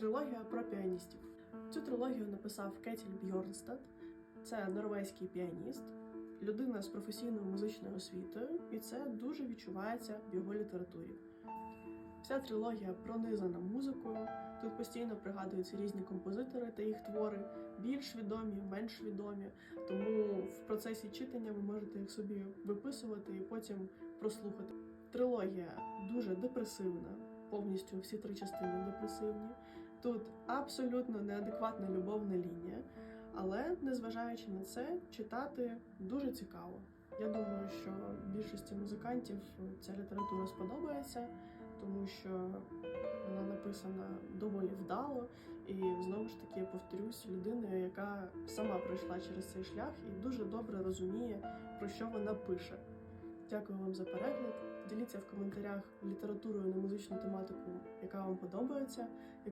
Трилогія про піаністів. Цю трилогію написав Кетіль Бьорнстад. Це норвезький піаніст, людина з професійною музичною освітою, і це дуже відчувається в його літературі. Вся трилогія пронизана музикою. Тут постійно пригадуються різні композитори та їх твори, більш відомі, менш відомі. Тому в процесі читання ви можете їх собі виписувати і потім прослухати. Трилогія дуже депресивна, повністю всі три частини депресивні. Тут абсолютно неадекватна любовна лінія, але незважаючи на це, читати дуже цікаво. Я думаю, що більшості музикантів ця література сподобається, тому що вона написана доволі вдало, і знову ж таки повторюсь, людиною, яка сама пройшла через цей шлях і дуже добре розуміє, про що вона пише. Дякую вам за перегляд. Діліться в коментарях літературою на музичну тематику, яка вам подобається.